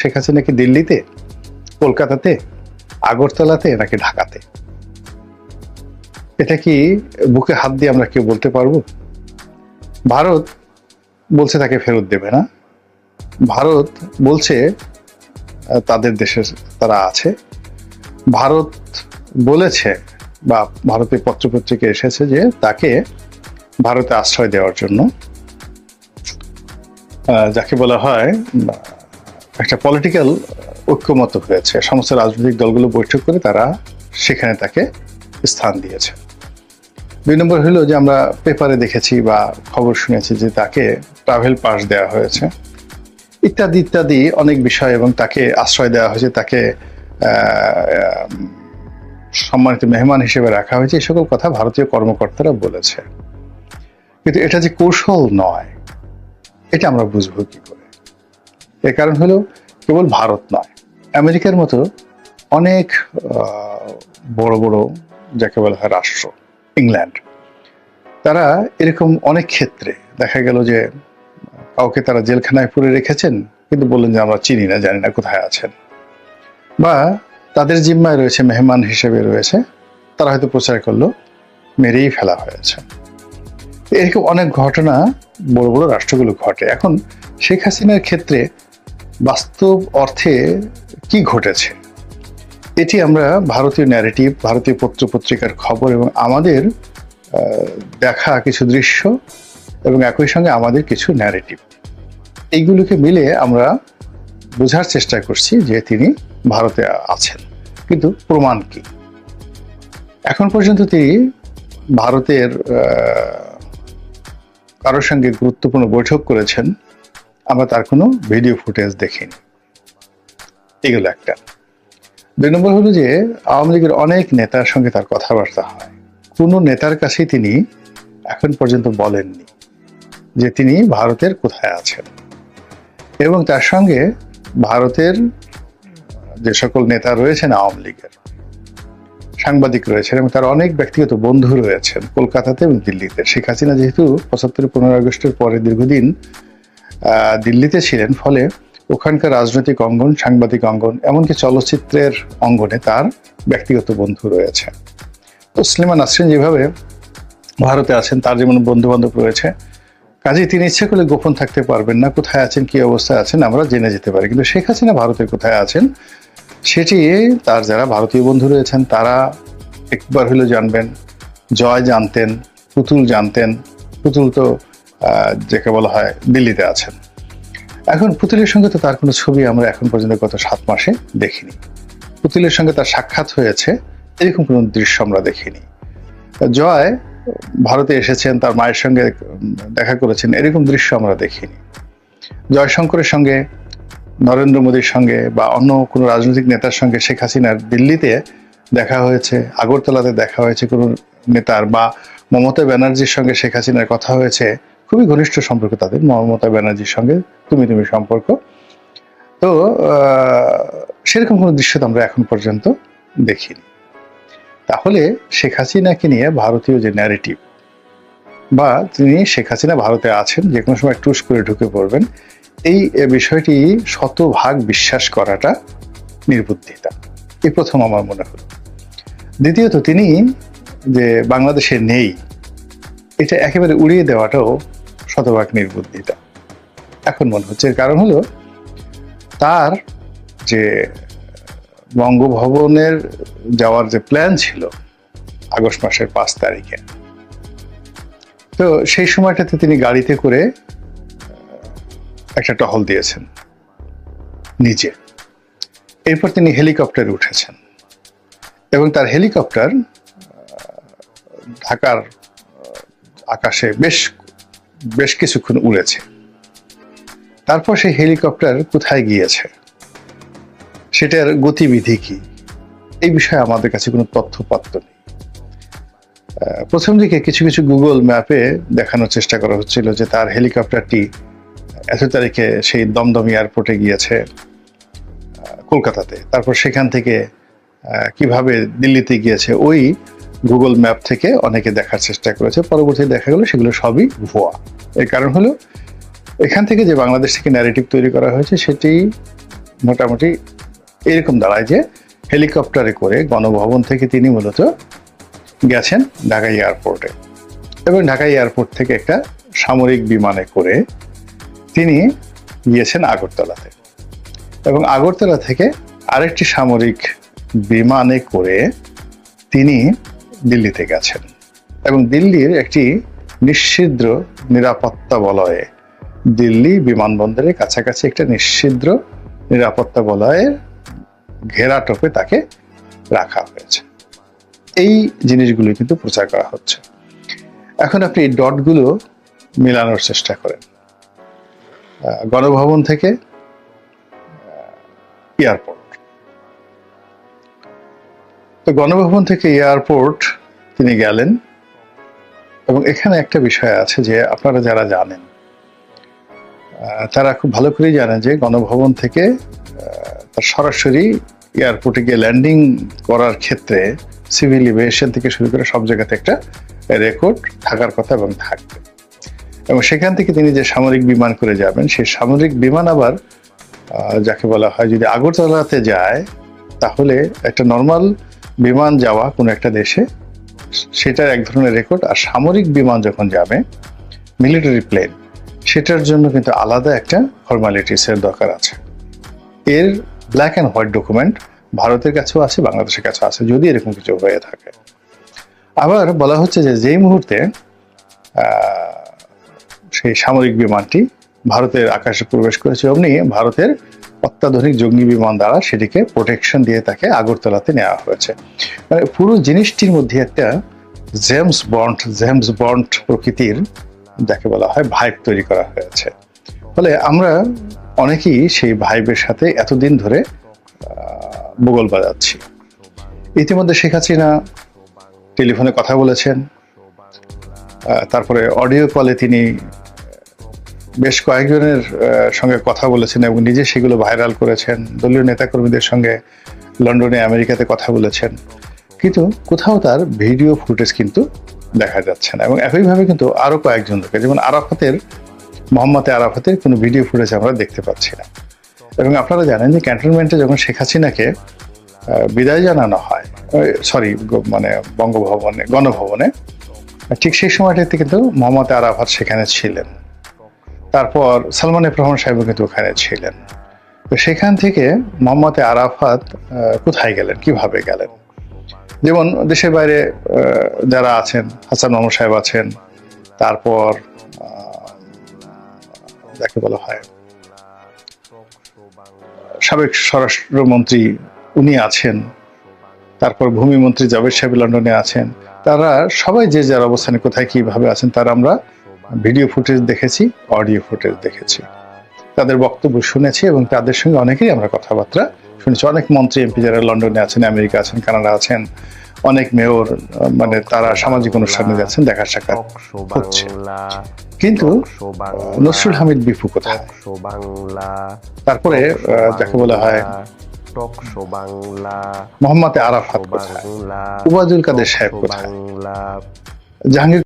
শেখ হাসিনা কি দিল্লিতে, কলকাতাতে, আগরতলাতে নাকি ঢাকাতে? এটা কি বুকে হাত দিয়ে আমরা কেউ বলতে পারব? ভারত বলছে তাকে ফেরত দেবে না। ভারত বলছে তাদের দেশের তারা আছে। ভারত বলেছে বা ভারতের পত্রপত্রিকা এসেছে যে তাকে ভারতে আশ্রয় দেওয়ার জন্য যাকে বলা হয় একটা পলিটিক্যাল ঐক্যমত হয়েছে। সমস্ত রাজনৈতিক দলগুলো বৈঠক করে তারা সেখানে তাকে স্থান দিয়েছে। দুই নম্বর হলো যে আমরা পেপারে দেখেছি বা খবর শুনেছি যে তাকে ট্রাভেল পাস দেওয়া হয়েছে। ইত্যাদি ইত্যাদি অনেক বিষয় এবং তাকে আশ্রয় দেওয়া হয়েছে, তাকে সম্মানিত মেহমান হিসেবে রাখা হয়েছে। এই সকল কথা ভারতীয় কর্মকর্তারা বলেছে। কিন্তু এটা যে কৌশল নয়, এটা আমরা বুঝব কি করে? এর কারণ হলো কেবল ভারত নয়, আমেরিকার মতো অনেক বড় বড় যাকে বলা হয় রাষ্ট্র, ইংল্যান্ড, তারা এরকম অনেক ক্ষেত্রে দেখা গেল যে কাউকে তারা জেলখানায় পুরে রেখেছেন, কিন্তু বললেন যে আমরা চিনি না, জানি না কোথায় আছেন। বা তাদের জিম্মায় রয়েছে, মেহমান হিসেবে রয়েছে, তারা হয়তো প্রচার করল, মেরেই ফেলা হয়েছে। এরকম অনেক ঘটনা বড় বড় রাষ্ট্রগুলো ঘটে। এখন শেখ হাসিনার ক্ষেত্রে বাস্তব অর্থে কি ঘটেছে? এটি আমরা ভারতীয় ন্যারেটিভ ভারতীয় পত্র পত্রিকার খবর এবং আমাদের দেখা কিছু দৃশ্য এবং একই সঙ্গে আমাদের কিছু ন্যারেটিভ এইগুলোকে মিলে আমরা বোঝার চেষ্টা করছি যে তিনি ভারতে আছেন। কিন্তু প্রমাণ কি? এখন পর্যন্ত তিনি ভারতের কারোর সঙ্গে গুরুত্বপূর্ণ বৈঠক করেছেন আমরা তার কোনো ভিডিও ফুটেজ দেখিনি। এগুলো একটা। দুই নম্বর হলো যে, আওয়ামী লীগের অনেক নেতার সঙ্গে তার কথাবার্তা হয়। কোনো নেতার কাছেই তিনি এখন পর্যন্ত বলেননি যে তিনি ভারতের কোথায় আছেন। এবং তার সঙ্গে ভারতের যে সকল নেতা রয়েছেন আওয়ামী লীগের, সাংবাদিক রয়েছেন এবং তার অনেক ব্যক্তিগত বন্ধু রয়েছেন কলকাতাতে এবং দিল্লিতে। শেখ হাসিনা যেহেতু পঁচাত্তর পনেরো আগস্টের পরে দীর্ঘদিন দিল্লিতে ছিলেন, ফলে ওখানকার রাজনৈতিক অঙ্গন, সাংবাদিক অঙ্গন, এমনকি চলচ্চিত্রের অঙ্গনে তার ব্যক্তিগত বন্ধু রয়েছে। তো স্লিমান নাসরিন যেভাবে ভারতে আছেন, তার যেমন বন্ধু বান্ধব রয়েছে কাজে তিনি ইচ্ছে করলে গোপন থাকতে পারবেন না, কোথায় আছেন, কি অবস্থায় আছেন, আমরা জেনে যেতে পারি। কিন্তু শেখ হাসিনা ভারতের কোথায় আছেন, সেটি তার যারা ভারতীয় বন্ধু রয়েছেন, তারা একবার হলেও জানবেন, জয় জানতেন, পুতুল জানতেন, পুতুল তো যাকে বলা হয় দিল্লিতে আছেন। এখন পুতুলের সঙ্গে তো তার কোনো ছবি আমরা এখন পর্যন্ত গত সাত মাসে দেখিনি। পুতুলের সঙ্গে তার সাক্ষাৎ হয়েছে, এরকম কোনো দৃশ্য আমরা দেখিনি। জয় ভারতে এসেছেন, তার মায়ের সঙ্গে দেখা করেছেন, এরকম দৃশ্য আমরা দেখিনি। জয়শঙ্করের সঙ্গে, নরেন্দ্র মোদীর সঙ্গে বা অন্য কোনো রাজনৈতিক নেতার সঙ্গে শেখ হাসিনার দিল্লিতে দেখা হয়েছে, আগরতলাতে দেখা হয়েছে কোনো নেতার বা মমতা ব্যানার্জির সঙ্গে শেখ হাসিনার কথা হয়েছে খুবই ঘনিষ্ঠ সম্পর্ক তাদের, মমতা ব্যানার্জির সঙ্গে তুমি তুমি সম্পর্ক। তো সেরকম কোনো দৃশ্য তো আমরা এখন পর্যন্ত দেখিনি। তাহলে শেখ হাসিনাকে নিয়ে ভারতীয় যে ন্যারেটিভ বা তিনি শেখ হাসিনা ভারতে আছেন, যে কোনো সময় টুস করে ঢুকে পড়বেন, এই বিষয়টি শতভাগ বিশ্বাস করাটা নির্বুদ্ধিতা। এই প্রথম আমার মনে হলো দ্বিতীয়ত তিনি যে বাংলাদেশে নেই, এটা একেবারে উড়িয়ে দেওয়াটাও শতভাগ নির্বুদ্ধিতা। এখন মনে হচ্ছে এর কারণ হলো, তার যে বঙ্গভবনের যাওয়ার যে প্ল্যান ছিল আগস্ট মাসের পাঁচ তারিখে, তো সেই সময়টাতে তিনি গাড়িতে করে, একটা টহল দিয়েছেন নিজে। এরপর তিনি হেলিকপ্টারে উঠেছেন এবং তার হেলিকপ্টার ঢাকার আকাশে বেশ বেশ কিছুক্ষণ উড়েছে। তারপর সেই হেলিকপ্টার কোথায় গিয়েছে? সেটার গতিবিধি কি? এই বিষয়ে আমাদের কাছে কোনো তথ্যপত্র নেই। প্রথম দিকে কিছু কিছু গুগল ম্যাপে দেখানোর চেষ্টা করা হচ্ছিল যে তার হেলিকপ্টারটি এত তারিখে সেই দমদম এয়ারপোর্টে গিয়েছে কলকাতাতে। তারপর সেখান থেকে কীভাবে দিল্লিতে গিয়েছে, ওই গুগল ম্যাপ থেকে অনেকে দেখার চেষ্টা করেছে, পরবর্তী দেখা গেলো সেগুলো সবই ভুয়া। এর কারণ হলো, এখান থেকে যে বাংলাদেশ থেকে ন্যারেটিভ তৈরি করা হয়েছে, সেটি মোটামুটি এরকম দাঁড়ায় যে হেলিকপ্টারে করে গণভবন থেকে তিনি মূলত গেছেন ঢাকা এয়ারপোর্টে এবং ঢাকা এয়ারপোর্ট থেকে একটা সামরিক বিমানে করে তিনি গিয়েছেন আগরতলাতে। এবং আগরতলা থেকে আরেকটি সামরিক বিমানে করে তিনি দিল্লিতে গেছেন। এবং দিল্লির একটি নিশ্ছিদ্র নিরাপত্তা বলয়ে দিল্লি বিমানবন্দরের কাছাকাছি একটা নিশ্ছিদ্র নিরাপত্তা বলয়ের ঘেরা ঘেরাটোপে তাকে রাখা হয়েছে। এই জিনিসগুলো কিন্তু প্রচার করা হচ্ছে। এখন আপনি এই ডটগুলো মেলানোর চেষ্টা করেন। গণভবন থেকে এয়ারপোর্ট। তো গণভবন থেকে এয়ারপোর্ট তিনি গেলেন। এবং এখানে একটা বিষয় আছে যে আপনারা যারা জানেন তারা খুব ভালো করেই জানেন যে গণভবন থেকে তার সরাসরি এয়ারপোর্টে গিয়ে ল্যান্ডিং করার ক্ষেত্রে সিভিল এভিয়েশন থেকে শুরু করে সব জায়গাতে একটা রেকর্ড থাকার কথা এবং থাকবে। এবং সেখান থেকে তিনি যে সামরিক বিমান করে যাবেন, সেই সামরিক বিমান আবার যাকে বলা হয় যদি আগরতলাতে যায়, তাহলে একটা নর্মাল বিমান যাওয়া কোনো একটা দেশে সেটার এক ধরনের রেকর্ড আর সামরিক বিমান যখন যাবে মিলিটারি প্লেন সেটার জন্য কিন্তু আলাদা একটা ফর্মালিটিসের দরকার আছে। এর ব্ল্যাক অ্যান্ড হোয়াইট ডকুমেন্ট ভারতের কাছেও আছে, বাংলাদেশের কাছেও আছে, যদি এরকম কিছু হয়ে থাকে। আবার বলা হচ্ছে যে যেই মুহূর্তে সেই সামরিক বিমানটি ভারতের আকাশে প্রবেশ করেছে, অমনি ভারতের অত্যাধুনিক জঙ্গি বিমান দ্বারা সেটিকে প্রোটেকশন দিয়ে তাকে আগরতলাতে নেওয়া হয়েছে। মানে পুরো জিনিসটির মধ্যে একটা জেমস বন্ড জেমস বন্ড প্রকৃতির, যাকে বলা হয় ভাইব তৈরি করা হয়েছে। ফলে আমরা অনেকেই সেই ভাইবের সাথে এতদিন ধরে বগল বাজাচ্ছি। ইতিমধ্যে শেখ হাসিনা টেলিফোনে কথা বলেছেন তারপরে অডিও কলে তিনি বেশ কয়েকজনের সঙ্গে কথা বলেছেন এবং নিজে সেগুলো ভাইরাল করেছেন। দলীয় নেতাকর্মীদের সঙ্গে লন্ডনে, আমেরিকাতে কথা বলেছেন। কিন্তু কোথাও তার ভিডিও ফুটেজ কিন্তু দেখা যাচ্ছে না এবং একইভাবে কিন্তু আরও কয়েকজন লোকে যেমন আরাফাতের, মোহাম্মদ আরাফাতের কোনো ভিডিও ফুটেজ আমরা দেখতে পাচ্ছি না। এবং আপনারা জানেন যে ক্যান্টনমেন্টে যখন শেখ হাসিনাকে বিদায় জানানো হয় সরি মানে বঙ্গভবনে, গণভবনে, ঠিক সেই সময়টাতে কিন্তু মোহাম্মদ আরাফাত সেখানে ছিলেন। তারপর সালমান এফ রহমান সাহেব কিন্তু ওখানে ছিলেন। তো সেখান থেকে মোহাম্মদ আরাফাত কোথায় গেলেন? কীভাবে গেলেন? যেমন দেশের বাইরে যারা আছেন, হাসান মোহাম্মদ সাহেব আছেন, তারপর যাকে বলা হয়, সাবেক স্বরাষ্ট্রমন্ত্রী উনি আছেন, তারপর ভূমিমন্ত্রী জাভেদ সাহেব লন্ডনে আছেন। তারা সবাই যে যার অবস্থানে কোথায় কীভাবে আছেন, তারা আমরা ভিডিও ফুটেজ দেখেছি, অডিও ফুটেজ দেখেছি। তাদের বক্তব্য শুনেছি এবং তাদের সঙ্গে অনেকেই আমরা কথাবার্তা শুনেছি। অনেক মন্ত্রী এমপি যারা লন্ডনে আছেন, আমেরিকা আছেন, কানাডা আছেন, অনেক মেয়র মানে তারা সামাজিক অনুষ্ঠানে যাচ্ছেন, দেখা সাক্ষাৎ হচ্ছে। কিন্তু নসরুল হামিদ বিপু কোথায়? তারপরে যাকে বলা হয় মোহাম্মদ আরাফাত কোথায়? বাংলা উবাদুল কাদের সাহেব কোথায়? জাহাঙ্গীর